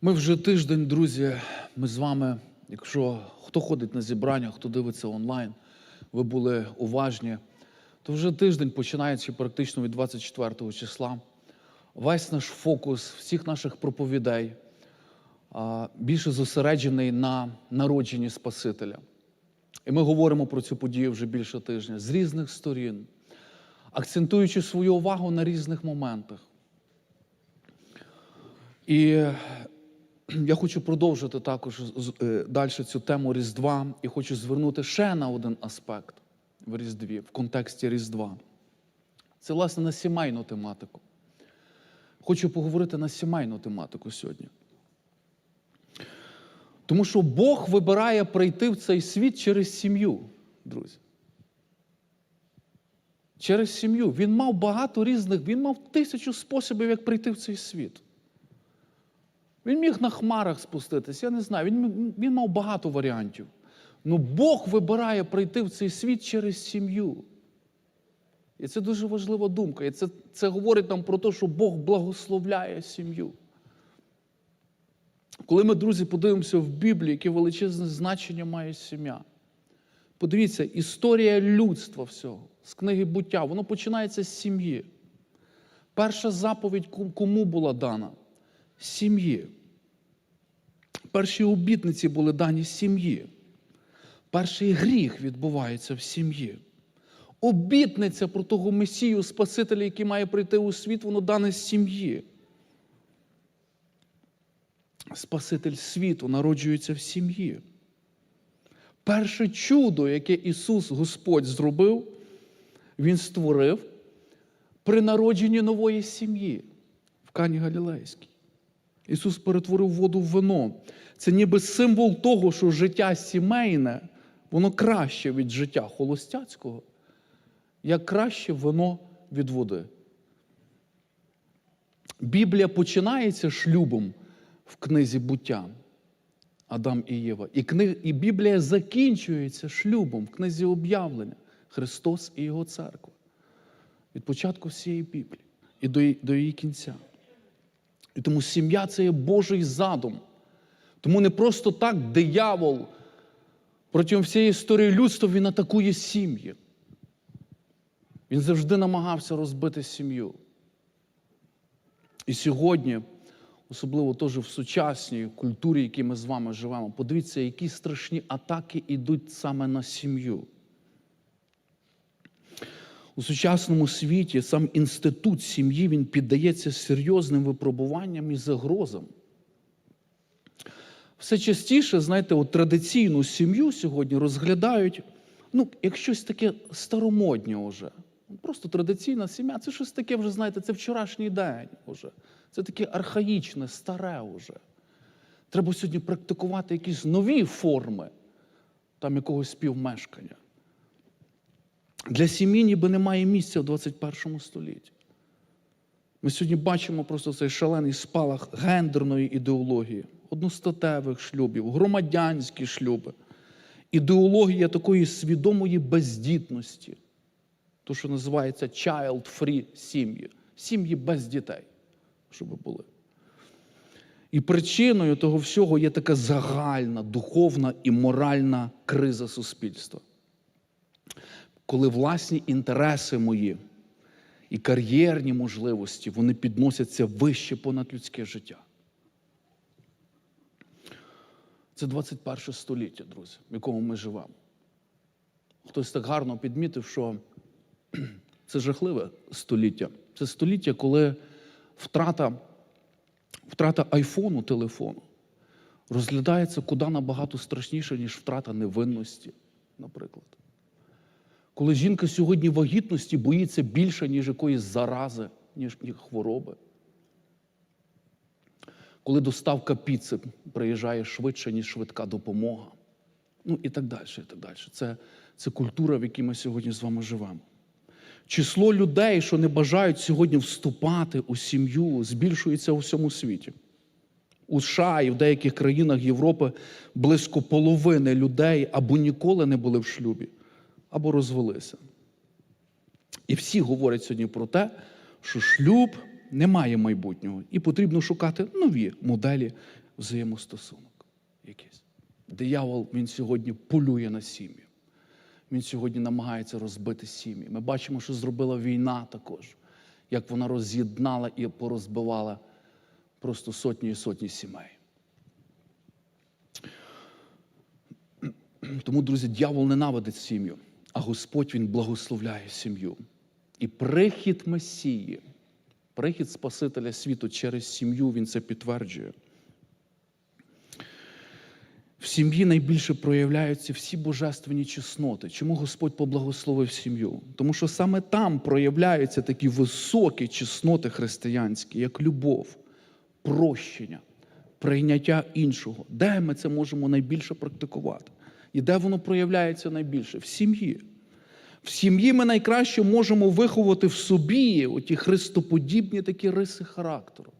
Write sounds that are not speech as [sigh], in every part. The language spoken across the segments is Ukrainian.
Ми вже тиждень, друзі, ми з вами, якщо хто ходить на зібрання, хто дивиться онлайн, ви були уважні, то вже тиждень, починаючи практично від 24 числа, весь наш фокус всіх наших проповідей більше зосереджений на народженні Спасителя. І ми говоримо про цю подію вже більше тижня з різних сторін, акцентуючи свою увагу на різних моментах. І я хочу продовжити також далі цю тему Різдва і хочу звернути ще на один аспект в Різдві, в контексті Різдва. Це, власне, на сімейну тематику. Хочу поговорити на сімейну тематику сьогодні. Тому що Бог вибирає прийти в цей світ через сім'ю, друзі. Через сім'ю. Він мав багато різних, він мав тисячу способів, як прийти в цей світ. Він міг на хмарах спуститись, я не знаю, він, він мав багато варіантів. Ну Бог вибирає прийти в цей світ через сім'ю. І це дуже важлива думка. І це, це говорить нам про те, що Бог благословляє сім'ю. Коли ми, друзі, подивимося в Біблії, яке величезне значення має сім'я. Подивіться, історія людства всього, з книги буття, воно починається з сім'ї. Перша заповідь кому була дана? Сім'ї. Перші обітниці були дані сім'ї. Перший гріх відбувається в сім'ї. Обітниця про того Месію, Спасителя, який має прийти у світ, воно дане з сім'ї. Спаситель світу народжується в сім'ї. Перше чудо, яке Ісус Господь зробив, Він створив при народженні нової сім'ї в Кані Галілейській. Ісус перетворив воду в вино. Це ніби символ того, що життя сімейне, воно краще від життя холостяцького, як краще вино від води. Біблія починається шлюбом в книзі буття Адам і Єва. І, книг, і Біблія закінчується шлюбом в книзі об'явлення Христос і Його церква. Від початку всієї Біблії і до, до її кінця. І тому сім'я це є Божий задум. Тому не просто так диявол протягом всієї історії людства він атакує сім'ї. Він завжди намагався розбити сім'ю. І сьогодні, особливо теж в сучасній культурі, в якій ми з вами живемо, подивіться, які страшні атаки йдуть саме на сім'ю. У сучасному світі сам інститут сім'ї він піддається серйозним випробуванням і загрозам. Все частіше, знаєте, от традиційну сім'ю сьогодні розглядають, ну, як щось таке старомоднє вже. Просто традиційна сім'я це щось таке вже, знаєте, це вчорашній день вже. Це таке архаїчне, старе вже. Треба сьогодні практикувати якісь нові форми там якогось співмешкання. Для сім'ї ніби немає місця в 21 столітті. Ми сьогодні бачимо просто цей шалений спалах гендерної ідеології, одностатевих шлюбів, громадянські шлюби, ідеологія такої свідомої бездітності, то, що називається child-free сім'ї, сім'ї без дітей, щоб були. І причиною того всього є така загальна духовна і моральна криза суспільства коли власні інтереси мої і кар'єрні можливості вони підносяться вище понад людське життя. Це 21 століття, друзі, в якому ми живемо. Хтось так гарно підмітив, що [clears throat] це жахливе століття. Це століття, коли втрата, втрата айфону, телефону розглядається куди набагато страшніше, ніж втрата невинності, наприклад. Коли жінка сьогодні вагітності боїться більше, ніж якоїсь зарази, ніж хвороби. Коли доставка піци приїжджає швидше, ніж швидка допомога. Ну і так далі. і так далі. Це, Це культура, в якій ми сьогодні з вами живемо. Число людей, що не бажають сьогодні вступати у сім'ю, збільшується у всьому світі. У США і в деяких країнах Європи близько половини людей або ніколи не були в шлюбі або розвелися. І всі говорять сьогодні про те, що шлюб не має майбутнього, і потрібно шукати нові моделі взаємостосунок якийсь. Диявол він сьогодні полює на сім'ї. Він сьогодні намагається розбити сім'ї. Ми бачимо, що зробила війна також, як вона роз'єднала і порозбивала просто сотні і сотні сімей. Тому, друзі, дьявол ненавидить сім'ю, а Господь Він благословляє сім'ю. І прихід Месії, прихід Спасителя світу через сім'ю, Він це підтверджує. В сім'ї найбільше проявляються всі божественні чесноти. Чому Господь поблагословив сім'ю? Тому що саме там проявляються такі високі чесноти християнські, як любов, прощення, прийняття іншого. Де ми це можемо найбільше практикувати? І де воно проявляється найбільше? В сім'ї. В сім'ї ми найкраще можемо виховати в собі оті христоподібні такі риси характеру.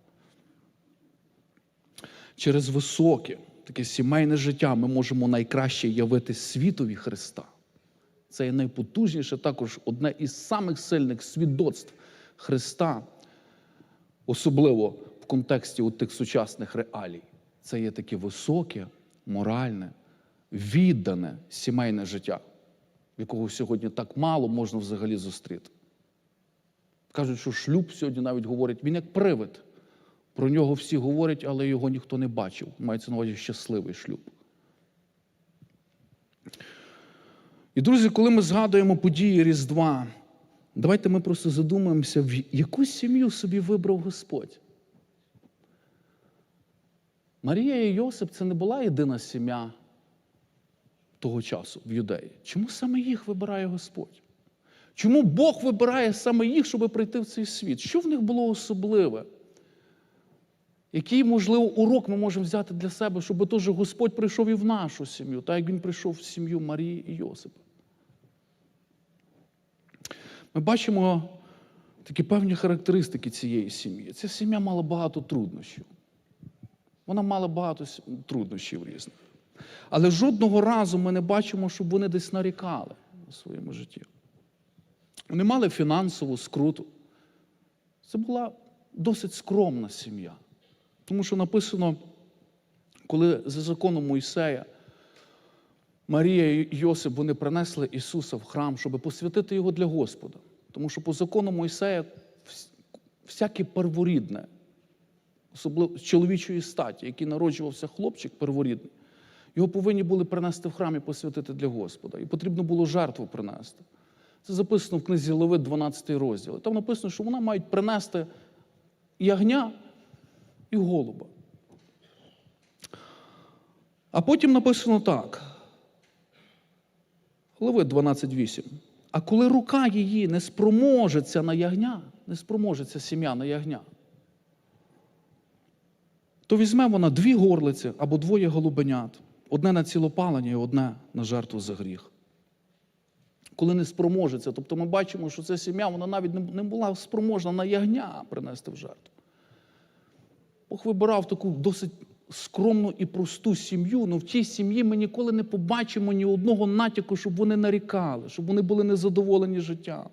Через високе, таке сімейне життя ми можемо найкраще явити світові Христа. Це є найпотужніше, також одне із самих сильних свідоцтв Христа, особливо в контексті тих сучасних реалій. Це є таке високе, моральне, віддане сімейне життя, якого сьогодні так мало можна взагалі зустріти. Кажуть, що шлюб сьогодні навіть говорять, він як привид. Про нього всі говорять, але його ніхто не бачив. Мається на увазі щасливий шлюб. І, друзі, коли ми згадуємо події Різдва, давайте ми просто задумаємося, в яку сім'ю собі вибрав Господь. Марія і Йосип це не була єдина сім'я того часу в юдеї. Чому саме їх вибирає Господь? Чому Бог вибирає саме їх, щоб прийти в цей світ? Що в них було особливе? Який, можливо, урок ми можемо взяти для себе, щоб теж Господь прийшов і в нашу сім'ю, так як Він прийшов в сім'ю Марії і Йосипа? Ми бачимо такі певні характеристики цієї сім'ї. Ця сім'я мала багато труднощів. Вона мала багато труднощів різних. Але жодного разу ми не бачимо, щоб вони десь нарікали у своєму житті. Вони мали фінансову скруту. Це була досить скромна сім'я. Тому що написано, коли за законом Мойсея Марія і Йосип вони принесли Ісуса в храм, щоб посвятити його для Господа. Тому що по закону Мойсея всяке перворідне, особливо з чоловічої статі, який народжувався хлопчик перворідний, його повинні були принести в храм і посвятити для Господа. І потрібно було жертву принести. Це записано в книзі Левит, 12 розділ. Там написано, що вона мають принести ягня і голуба. А потім написано так. Левит 12.8. А коли рука її не спроможеться на ягня, не спроможеться сім'я на ягня, то візьме вона дві горлиці або двоє голубенят, одне на цілопалення і одне на жертву за гріх. Коли не спроможеться, тобто ми бачимо, що ця сім'я вона навіть не- була спроможна на ягня принести в жертву. Бог вибирав таку досить скромну і просту сім'ю, але в тій сім'ї ми ніколи не побачимо ні одного натяку, щоб вони нарікали, щоб вони були незадоволені життям,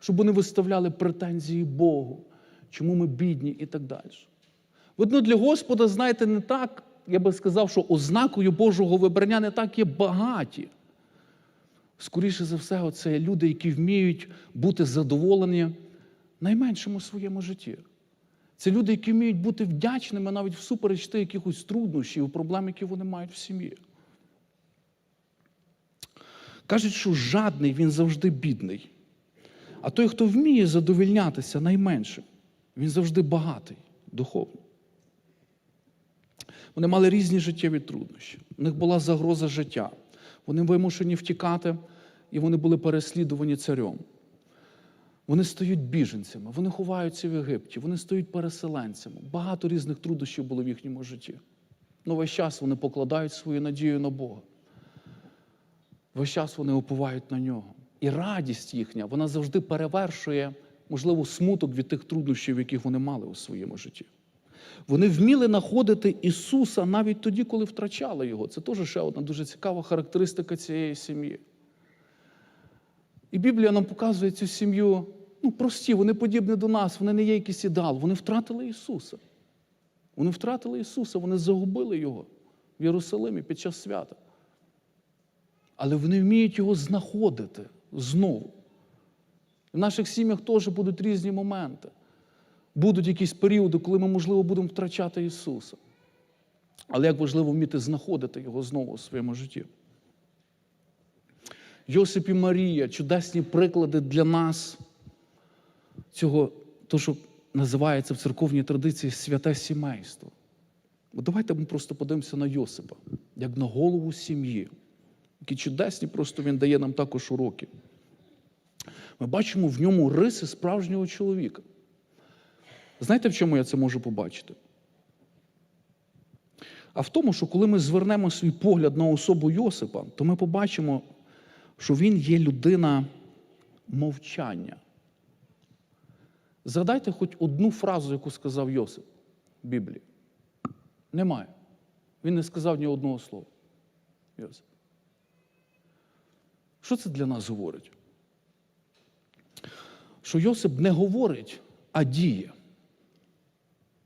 щоб вони виставляли претензії Богу, чому ми бідні і так далі. Видно, для Господа, знаєте, не так, я би сказав, що ознакою Божого вибрання не так є багаті. Скоріше за все, це люди, які вміють бути задоволені найменшим у своєму житті. Це люди, які вміють бути вдячними навіть всупереч тих якихось труднощів, проблем, які вони мають в сім'ї. Кажуть, що жадний він завжди бідний. А той, хто вміє задовільнятися найменшим, він завжди багатий духовно. Вони мали різні життєві труднощі. У них була загроза життя. Вони вимушені втікати, і вони були переслідувані царем. Вони стають біженцями, вони ховаються в Єгипті, вони стають переселенцями. Багато різних труднощів було в їхньому житті. Ну, весь час вони покладають свою надію на Бога. Весь час вони уповають на нього. І радість їхня, вона завжди перевершує, можливо, смуток від тих труднощів, яких вони мали у своєму житті. Вони вміли знаходити Ісуса навіть тоді, коли втрачали Його. Це теж ще одна дуже цікава характеристика цієї сім'ї. І Біблія нам показує цю сім'ю, ну, прості, вони подібні до нас, вони не є якийсь ідеал, вони втратили Ісуса. Вони втратили Ісуса, вони загубили Його в Єрусалимі під час свята. Але вони вміють його знаходити знову. В наших сім'ях теж будуть різні моменти. Будуть якісь періоди, коли ми, можливо, будемо втрачати Ісуса. Але як важливо вміти знаходити Його знову у своєму житті. Йосип і Марія чудесні приклади для нас цього, то, що називається в церковній традиції святе сімейство. От давайте ми просто подивимося на Йосипа, як на голову сім'ї. Які чудесні, просто він дає нам також уроки. Ми бачимо в ньому риси справжнього чоловіка. Знаєте, в чому я це можу побачити? А в тому, що коли ми звернемо свій погляд на особу Йосипа, то ми побачимо, що він є людина мовчання. Згадайте хоч одну фразу, яку сказав Йосип в Біблії. Немає. Він не сказав ні одного слова. Йосип. Що це для нас говорить? Що Йосип не говорить, а діє.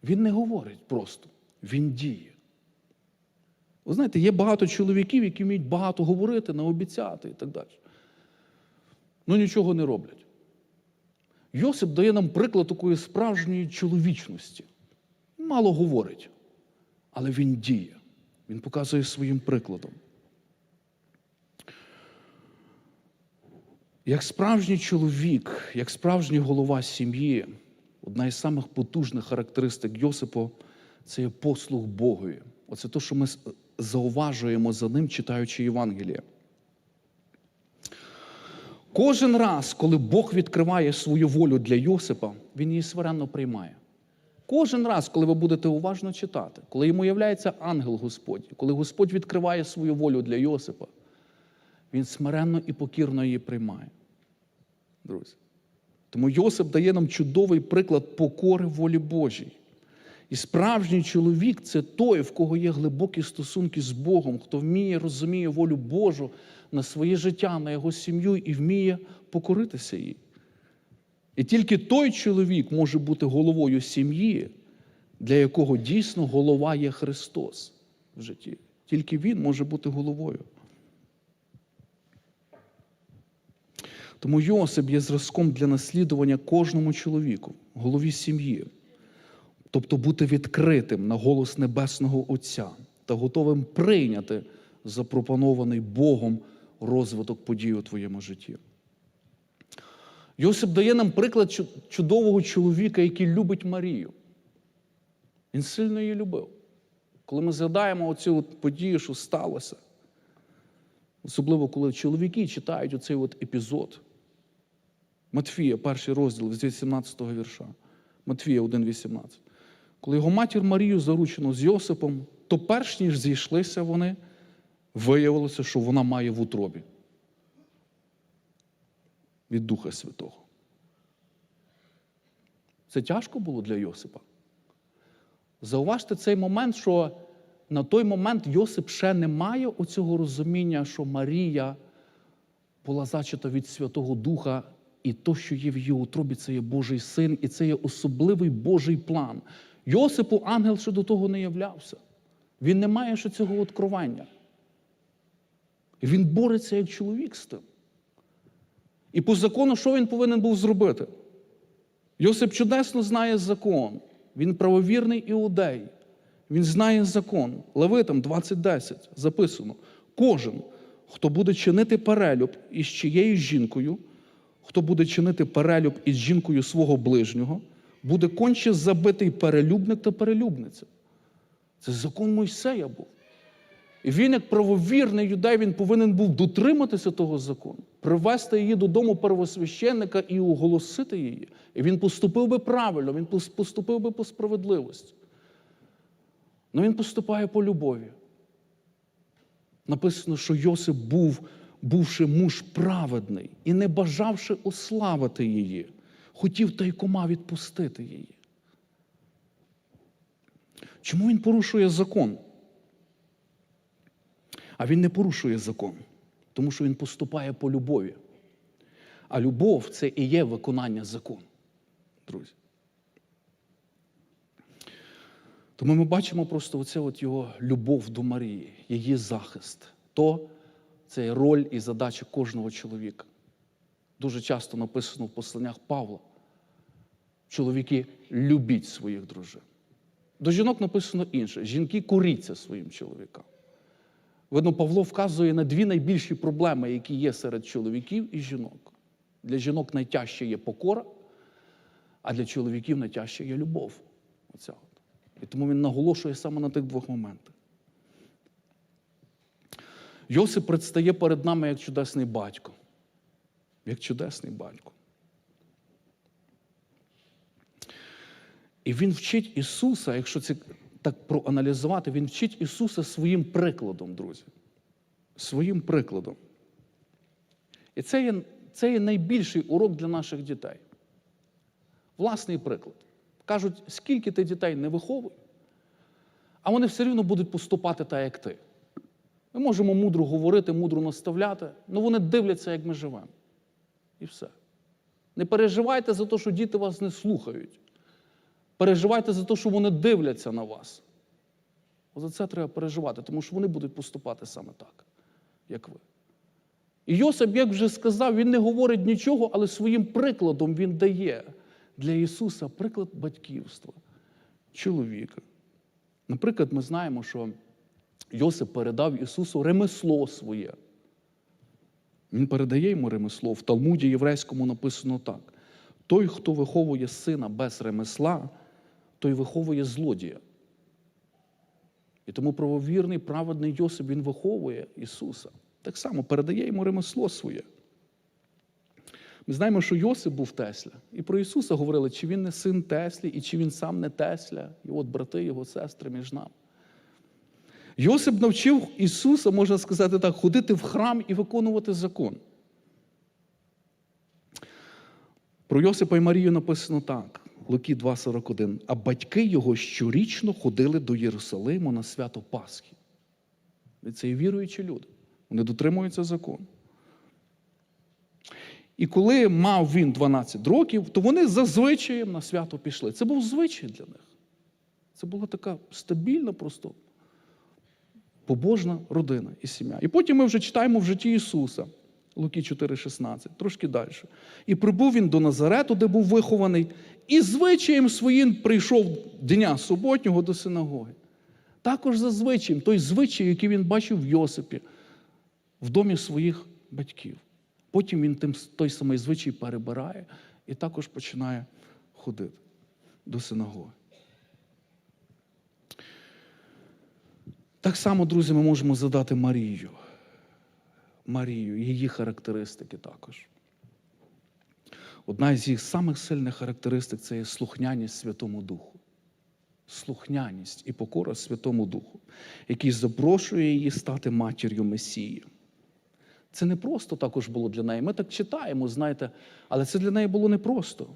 Він не говорить просто, він діє. Ви знаєте, є багато чоловіків, які вміють багато говорити, наобіцяти і так далі. Ну нічого не роблять. Йосип дає нам приклад такої справжньої чоловічності. Мало говорить, але він діє. Він показує своїм прикладом. Як справжній чоловік, як справжній голова сім'ї, одна із самих потужних характеристик Йосипа це є послуг Богові. Оце те, що ми зауважуємо за ним, читаючи Євангеліє. Кожен раз, коли Бог відкриває свою волю для Йосипа, він її свиренно приймає. Кожен раз, коли ви будете уважно читати, коли йому являється ангел Господь, коли Господь відкриває свою волю для Йосипа, він смиренно і покірно її приймає. Друзі. Тому Йосип дає нам чудовий приклад покори волі Божій. І справжній чоловік це той, в кого є глибокі стосунки з Богом, хто вміє, розуміє волю Божу на своє життя, на його сім'ю і вміє покоритися їй. І тільки той чоловік може бути головою сім'ї, для якого дійсно голова є Христос в житті. Тільки Він може бути головою. Тому Йосип є зразком для наслідування кожному чоловіку, голові сім'ї. Тобто бути відкритим на голос Небесного Отця та готовим прийняти запропонований Богом розвиток подій у твоєму житті. Йосип дає нам приклад чудового чоловіка, який любить Марію. Він сильно її любив. Коли ми згадаємо оцю от подію, що сталося, особливо коли чоловіки читають оцей от епізод. Матфія, перший розділ з 18-го вірша. Матфія 1,18. Коли його матір Марію заручено з Йосипом, то перш ніж зійшлися вони, виявилося, що вона має в утробі від Духа Святого. Це тяжко було для Йосипа. Зауважте цей момент, що на той момент Йосип ще не має оцього розуміння, що Марія була зачата від Святого Духа, і то, що є в її утробі, це є Божий син, і це є особливий Божий план. Йосипу ангел ще до того не являвся. Він не має ще цього откровення. Він бореться як чоловік з тим. І по закону, що він повинен був зробити? Йосип чудесно знає закон. Він правовірний іудей. Він знає закон. Левитам 20.10 записано. Кожен, хто буде чинити перелюб із чиєю жінкою, хто буде чинити перелюб із жінкою свого ближнього, буде конче забитий перелюбник та перелюбниця. Це закон Мойсея був. І він, як правовірний юдей, він повинен був дотриматися того закону, привести її додому первосвященника і оголосити її. І він поступив би правильно, він поступив би по справедливості. Але він поступає по любові. Написано, що Йосип був, бувши муж праведний і не бажавши ославити її, хотів тайкома відпустити її. Чому він порушує закон? А він не порушує закон, тому що він поступає по любові. А любов це і є виконання закону, друзі. Тому ми бачимо просто оце от його любов до Марії, її захист. То це є роль і задача кожного чоловіка. Дуже часто написано в посланнях Павла. Чоловіки, любіть своїх дружин. До жінок написано інше: жінки коріться своїм чоловікам. Видно, Павло вказує на дві найбільші проблеми, які є серед чоловіків і жінок. Для жінок найтяжче є покора, а для чоловіків найтяжче є любов. Оця. І тому він наголошує саме на тих двох моментах. Йосип предстає перед нами як чудесний батько. Як чудесний батько. І він вчить Ісуса, якщо це так проаналізувати, Він вчить Ісуса своїм прикладом, друзі. Своїм прикладом. І це є, це є найбільший урок для наших дітей. Власний приклад. Кажуть, скільки ти дітей не виховуй, а вони все рівно будуть поступати так, як ти. Ми можемо мудро говорити, мудро наставляти, але вони дивляться, як ми живемо. І все. Не переживайте за те, що діти вас не слухають. Переживайте за те, що вони дивляться на вас. За це треба переживати, тому що вони будуть поступати саме так, як ви. І Йосип, як вже сказав, він не говорить нічого, але своїм прикладом він дає для Ісуса приклад батьківства, чоловіка. Наприклад, ми знаємо, що Йосип передав Ісусу ремесло своє. Він передає йому ремесло. В Талмуді єврейському написано так: той, хто виховує сина без ремесла, той виховує злодія. І тому правовірний, праведний Йосип, він виховує Ісуса. Так само передає йому ремесло своє. Ми знаємо, що Йосип був Тесля. І про Ісуса говорили, чи він не син Теслі, і чи він сам не Тесля, і от брати його сестри між нами. Йосип навчив Ісуса, можна сказати так, ходити в храм і виконувати закон. Про Йосипа і Марію написано так, Луки 2,41. А батьки його щорічно ходили до Єрусалиму на свято Пасхи. Це і віруючі люди. Вони дотримуються закону. І коли мав він 12 років, то вони за звичаєм на свято пішли. Це був звичай для них. Це була така стабільна, просто побожна родина і сім'я. І потім ми вже читаємо в житті Ісуса, Луки 4,16, трошки далі. І прибув він до Назарету, де був вихований, і звичаєм своїм прийшов дня суботнього до синагоги. Також за звичаєм, той звичай, який він бачив в Йосипі, в домі своїх батьків. Потім він тим, той самий звичай перебирає і також починає ходити до синагоги. Так само, друзі, ми можемо задати Марію. Марію, її характеристики також. Одна із їх самих сильних характеристик це є слухняність Святому Духу. Слухняність і покора Святому Духу, який запрошує її стати матір'ю Месії. Це не просто також було для неї. Ми так читаємо, знаєте, але це для неї було непросто.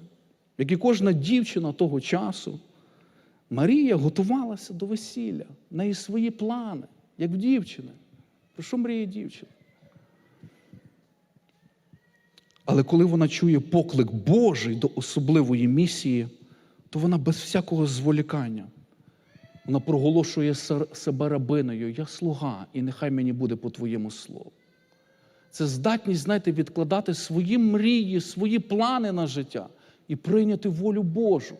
Як і кожна дівчина того часу, Марія готувалася до весілля, в неї свої плани, як в дівчини. Про що мріє дівчина? Але коли вона чує поклик Божий до особливої місії, то вона без всякого зволікання. Вона проголошує себе рабиною, я слуга, і нехай мені буде по твоєму слову. Це здатність, знаєте, відкладати свої мрії, свої плани на життя і прийняти волю Божу.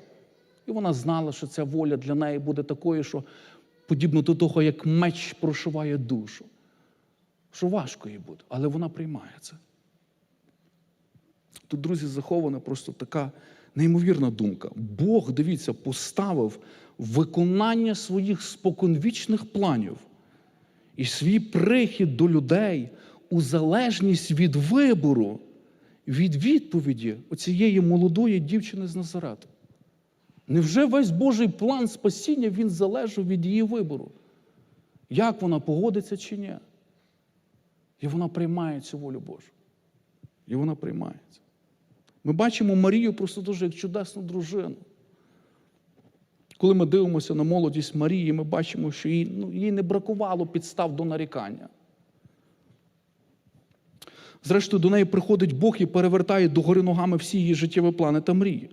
І вона знала, що ця воля для неї буде такою, що подібно до того, як меч прошиває душу. Що важко їй буде, але вона приймає це. Тут, друзі, захована просто така неймовірна думка. Бог, дивіться, поставив виконання своїх споконвічних планів і свій прихід до людей у залежність від вибору, від відповіді оцієї молодої дівчини з Назарету. Невже весь Божий план спасіння він залежав від її вибору? Як вона погодиться чи ні? І вона приймає цю волю Божу. І вона приймається. Ми бачимо Марію просто дуже як чудесну дружину. Коли ми дивимося на молодість Марії, ми бачимо, що їй, ну, їй не бракувало підстав до нарікання. Зрештою, до неї приходить Бог і перевертає догори ногами всі її життєві плани та мрії.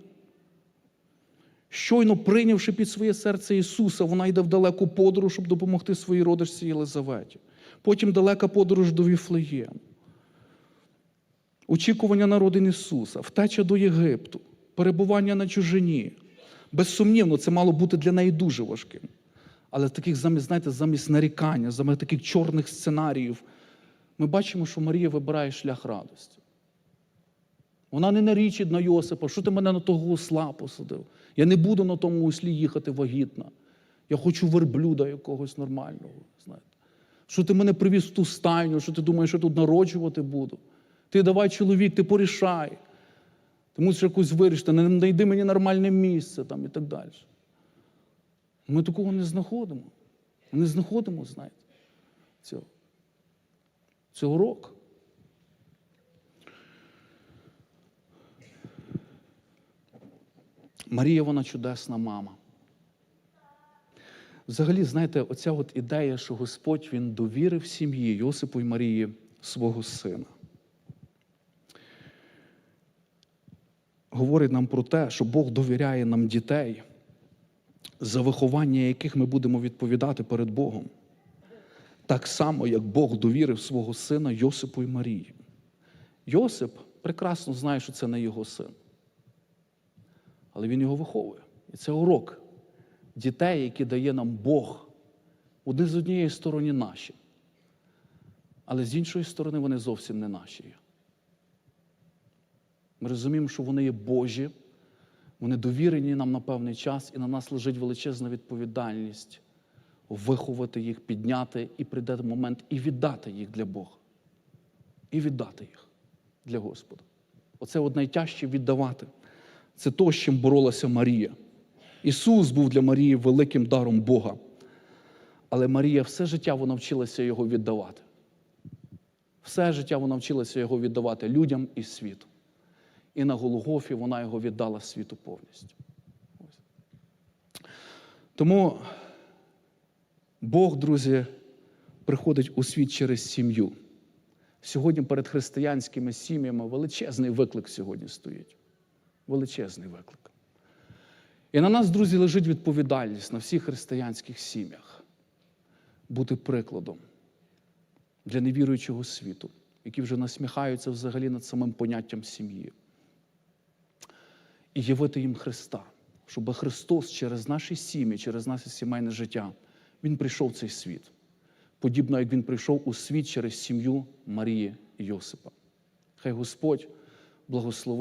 Щойно прийнявши під своє серце Ісуса, вона йде в далеку подорож, щоб допомогти своїй родичці Єлизаветі. Потім далека подорож до Віфлеєму. Очікування народин Ісуса, втеча до Єгипту, перебування на чужині. Безсумнівно, це мало бути для неї дуже важким. Але таких замість, знаєте, замість нарікання, замість таких чорних сценаріїв, ми бачимо, що Марія вибирає шлях радості. Вона не нарічить на Йосипа, що ти мене на того осла посадив. Я не буду на тому ослі їхати вагітна. Я хочу верблюда якогось нормального. знаєте. Що ти мене привіз в ту стайню, що ти думаєш, що тут народжувати буду. Ти давай, чоловік, ти порішай. Ти мусиш якусь вирішити, не знайди мені нормальне місце там, і так далі. Ми такого не знаходимо. Ми не знаходимо, знаєте, цього. Це урок. Марія, вона чудесна мама. Взагалі, знаєте, оця от ідея, що Господь Він довірив сім'ї Йосипу і Марії свого сина. Говорить нам про те, що Бог довіряє нам дітей, за виховання яких ми будемо відповідати перед Богом. Так само, як Бог довірив свого сина Йосипу і Марії. Йосип прекрасно знає, що це не його син. Але він його виховує. І це урок дітей, які дає нам Бог. Вони з однієї сторони наші. Але з іншої сторони вони зовсім не наші. Ми розуміємо, що вони є Божі, вони довірені нам на певний час, і на нас лежить величезна відповідальність виховати їх, підняти, і прийде момент і віддати їх для Бога. І віддати їх для Господа. Оце от найтяжче віддавати. Це то, з чим боролася Марія. Ісус був для Марії великим даром Бога. Але Марія все життя вона вчилася його віддавати. Все життя вона вчилася його віддавати людям і світу. І на Голгофі вона його віддала світу повністю. Тому Бог, друзі, приходить у світ через сім'ю. Сьогодні перед християнськими сім'ями величезний виклик сьогодні стоїть. Величезний виклик. І на нас, друзі, лежить відповідальність на всіх християнських сім'ях бути прикладом для невіруючого світу, які вже насміхаються взагалі над самим поняттям сім'ї. І явити їм Христа, щоб Христос через наші сім'ї, через наше сімейне життя, Він прийшов в цей світ. Подібно як Він прийшов у світ через сім'ю Марії і Йосипа. Хай Господь благословить.